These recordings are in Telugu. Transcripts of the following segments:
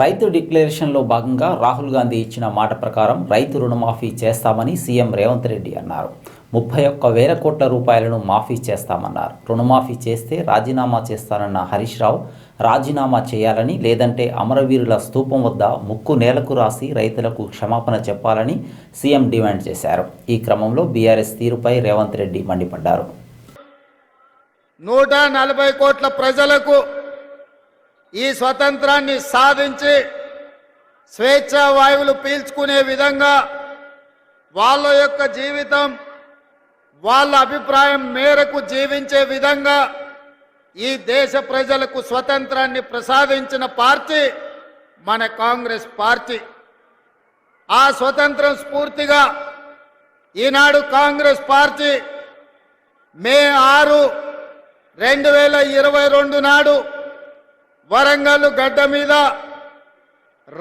రైతు డిక్లరేషన్లో భాగంగా రాహుల్ గాంధీ ఇచ్చిన మాట ప్రకారం రైతు రుణమాఫీ చేస్తామని సీఎం రేవంత్ రెడ్డి అన్నారు. ముప్పై ఒక్క వేల కోట్ల రూపాయలను మాఫీ చేస్తామన్నారు. రుణమాఫీ చేస్తే రాజీనామా చేస్తానన్న హరీష్ రావు రాజీనామా చేయాలని లేదంటే అమరవీరుల స్తూపం వద్ద ముక్కు నేలకు రాసి రైతులకు క్షమాపణ చెప్పాలని సీఎం డిమాండ్ చేశారు. ఈ క్రమంలో బీఆర్ఎస్ తీరుపై రేవంత్ రెడ్డి మండిపడ్డారు. నూట నలభై కోట్ల ప్రజలకు ఈ స్వతంత్రాన్ని సాధించి స్వేచ్ఛా వాయువులు పీల్చుకునే విధంగా వాళ్ళ యొక్క జీవితం వాళ్ళ అభిప్రాయం మేరకు జీవించే విధంగా ఈ దేశ ప్రజలకు స్వతంత్రాన్ని ప్రసాదించిన పార్టీ మన కాంగ్రెస్ పార్టీ. ఆ స్వతంత్రం స్ఫూర్తిగా ఈనాడు కాంగ్రెస్ పార్టీ మే ఆరు రెండు వేల ఇరవై రెండు నాడు వరంగల్ గడ్డ మీద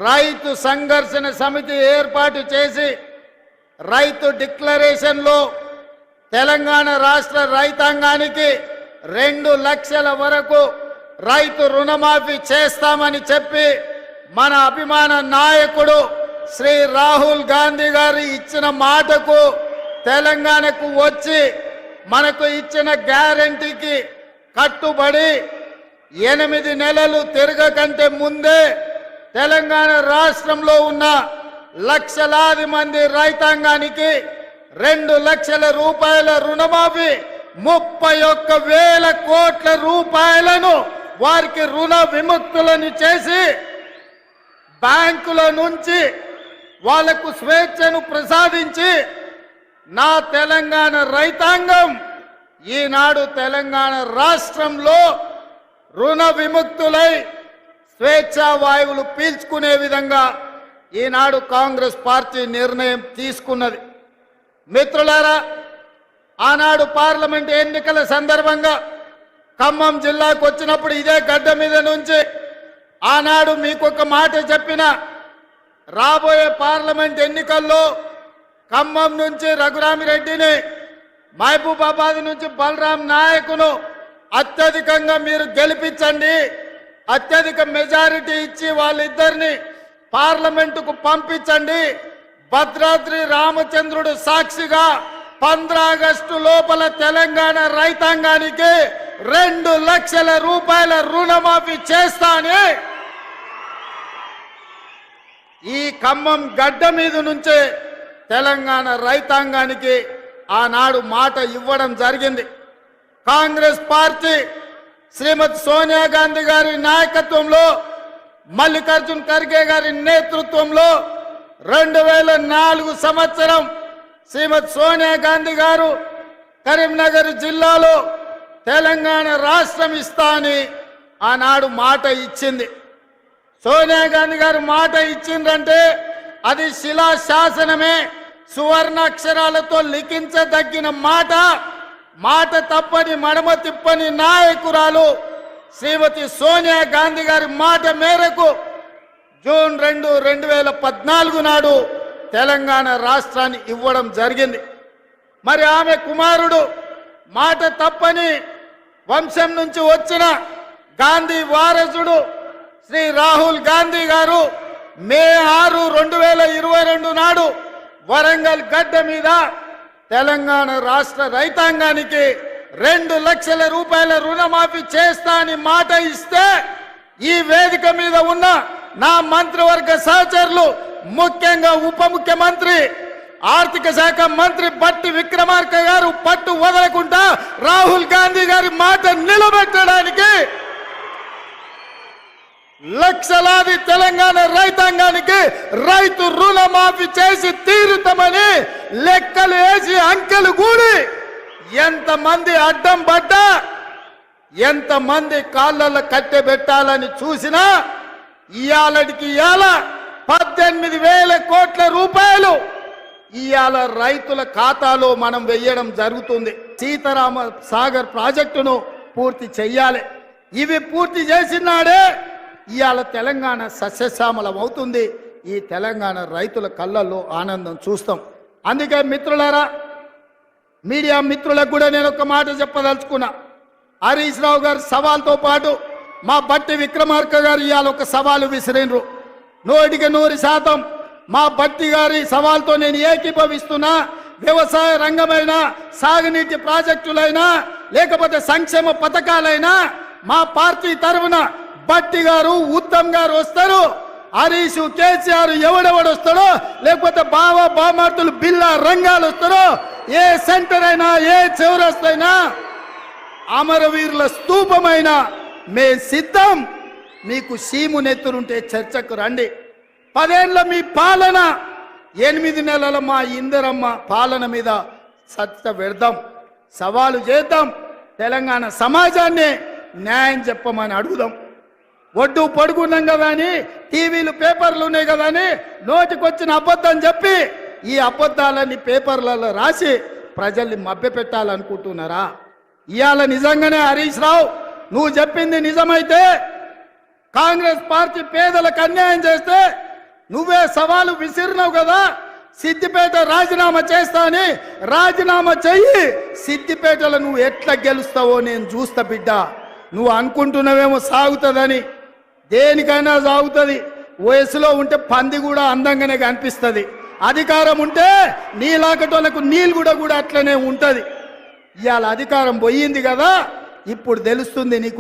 రైతు సంఘర్షణ సమితి ఏర్పాటు చేసి రైతు డిక్లరేషన్లో తెలంగాణ రాష్ట్ర రైతాంగానికి రెండు లక్షల వరకు రైతు రుణమాఫీ చేస్తామని చెప్పి మన అభిమాన నాయకుడు శ్రీ రాహుల్ గాంధీ గారు ఇచ్చిన మాటకు తెలంగాణకు వచ్చి మనకు ఇచ్చిన గ్యారంటీకి కట్టుబడి ఎనిమిది నెలలు తిరగకంటే ముందే తెలంగాణ రాష్ట్రంలో ఉన్న లక్షలాది మంది రైతాంగానికి రెండు లక్షల రూపాయల రుణమాఫీ ముప్పై ఒక్క వేల కోట్ల రూపాయలను వారికి రుణ విముక్తులను చేసి బ్యాంకుల నుంచి వాళ్ళకు స్వేచ్ఛను ప్రసాదించి నా తెలంగాణ రైతాంగం ఈనాడు తెలంగాణ రాష్ట్రంలో రుణ విముక్తులై స్వేచ్ఛా వాయువులు పీల్చుకునే విధంగా ఈనాడు కాంగ్రెస్ పార్టీ నిర్ణయం తీసుకున్నది. మిత్రులారా ఆనాడు పార్లమెంట్ ఎన్నికల సందర్భంగా ఖమ్మం జిల్లాకు వచ్చినప్పుడు ఇదే గడ్డ మీద నుంచి ఆనాడు మీకు ఒక మాట చెప్పిన రాబోయే పార్లమెంట్ ఎన్నికల్లో ఖమ్మం నుంచి రఘురామిరెడ్డిని మహబూబాబాద్ నుంచి బలరాం నాయకును అత్యధికంగా మీరు గెలిపించండి. అత్యధిక మెజారిటీ ఇచ్చి వాళ్ళిద్దరిని పార్లమెంటుకు పంపించండి. భద్రాద్రి రామచంద్రుడు సాక్షిగా పంద్ర ఆగస్టు లోపల తెలంగాణ రైతాంగానికి రెండు లక్షల రూపాయల రుణమాఫీ చేస్తానే. ఈ ఖమ్మం గడ్డ మీద నుంచే తెలంగాణ రైతాంగానికి ఆనాడు మాట ఇవ్వడం జరిగింది. కాంగ్రెస్ పార్టీ శ్రీమతి సోనియా గాంధీ గారి నాయకత్వంలో మల్లికార్జున్ ఖర్గే గారి నేతృత్వంలో రెండు వేల నాలుగు సంవత్సరం శ్రీమతి సోనియా గాంధీ గారు కరీంనగర్ జిల్లాలో తెలంగాణ రాష్ట్రం ఇస్తా అని ఆనాడు మాట ఇచ్చింది. సోనియా గాంధీ గారు మాట ఇచ్చిందంటే అది శిలా శాసనమే సువర్ణ అక్షరాలతో లిఖించదగిన మాట. మాట తప్పని మడమ తిప్పని నాయకురాలు శ్రీమతి సోనియా గాంధీ గారి మాట మేరకు జూన్ రెండు రెండు వేల పద్నాలుగు నాడు తెలంగాణ రాష్ట్రాన్ని ఇవ్వడం జరిగింది. మరి ఆమె కుమారుడు మాట తప్పని వంశం నుంచి వచ్చిన గాంధీ వారసుడు శ్రీ రాహుల్ గాంధీ గారు మే ఆరు రెండు వేల ఇరవై రెండు నాడు వరంగల్ గడ్డ మీద తెలంగాణ రాష్ట్ర రైతాంగానికి రెండు లక్షల రూపాయల రుణమాఫీ చేస్తా అని మాట ఇస్తే ఈ వేదిక మీద ఉన్న నా మంత్రివర్గ సహచరులు ముఖ్యంగా ఉప ముఖ్యమంత్రి ఆర్థిక శాఖ మంత్రి బట్టి విక్రమార్క గారు పట్టు వదలకుండా రాహుల్ గాంధీ గారి మాట నిలబెట్టడానికి లక్షలాది తెలంగాణ రైతాంగానికి రైతు రుణమాఫీ చేసి తీరుతామని లెక్కలు వేసి అంకెలు కూడి ఎంతమంది అడ్డం పడ్డా ఎంతమంది కాళ్ళల్లో కట్టెబెట్టాలని చూసినా ఇయాలటికి ఇయాల పద్దెనిమిది వేల కోట్ల రూపాయలు ఇవాళ రైతుల ఖాతాలో మనం వెయ్యడం జరుగుతుంది. సీతారామ సాగర్ ప్రాజెక్టును పూర్తి చెయ్యాలి. ఇవి పూర్తి చేసినాడే ఇవాళ తెలంగాణ సస్యశ్యామలం అవుతుంది. ఈ తెలంగాణ రైతుల కళ్ళల్లో ఆనందం చూస్తాం. అందుకే మిత్రులారా మీడియా మిత్రులకు కూడా నేను ఒక మాట చెప్పదలుచుకున్నా. హరీష్ రావు గారు సవాల్తో పాటు మా బట్టి విక్రమార్క గారు ఇవాళ ఒక సవాలు విసిరినరు. నూటికి నూరు శాతం మా బట్టి గారి సవాల్తో నేను ఏకీభవిస్తున్నా. వ్యవసాయ రంగమైన సాగునీటి ప్రాజెక్టులైనా లేకపోతే సంక్షేమ పథకాలైనా మా పార్టీ తరఫున భట్టి గారు ఉత్తమ్ గారు వస్తారు. హరీష్ కేసీఆర్ ఎవడెవడు వస్తాడో లేకపోతే బావ బామార్తులు బిల్లా రంగాలు వస్తారో ఏ సెంటర్ అయినా ఏ చౌరస్తైనా అమరవీరుల స్తూపమైన మే సిద్ధం. మీకు సీము నెత్తురుంటే చర్చకు రండి. పదేళ్ళ మీ పాలన ఎనిమిది నెలల మా ఇందరమ్మ పాలన మీద చర్చ పెడదాం. సవాలు చేద్దాం. తెలంగాణ సమాజాన్ని న్యాయం చెప్పమని అడుగుదాం. ఒడ్డు పడుకున్నాం కదా అని టీవీలు పేపర్లు ఉన్నాయి కదా అని నోటికొచ్చిన అబద్ధం చెప్పి ఈ అబద్ధాలని పేపర్లలో రాసి ప్రజల్ని మభ్యపెట్టాలనుకుంటున్నారా? ఇవాళ నిజంగానే హరీష్ రావు నువ్వు చెప్పింది నిజమైతే కాంగ్రెస్ పార్టీ పేదలకు అన్యాయం చేస్తే నువ్వే సవాలు విసిరినావు కదా? సిద్దిపేట రాజీనామా చేస్తా అని రాజీనామా చెయ్యి సిద్దిపేటలో నువ్వు ఎట్లా గెలుస్తావో నేను చూస్తా బిడ్డ. నువ్వు అనుకుంటున్నావేమో సాగుతుందని దేనికైనా సాగుతుంది. వయసులో ఉంటే పంది కూడా అందంగానే కనిపిస్తుంది. అధికారం ఉంటే నీలాకటోళ్ళకు నీళ్ళు కూడా కూడా అట్లనే ఉంటుంది. ఇవాళ అధికారం పోయింది కదా ఇప్పుడు తెలుస్తుంది నీకు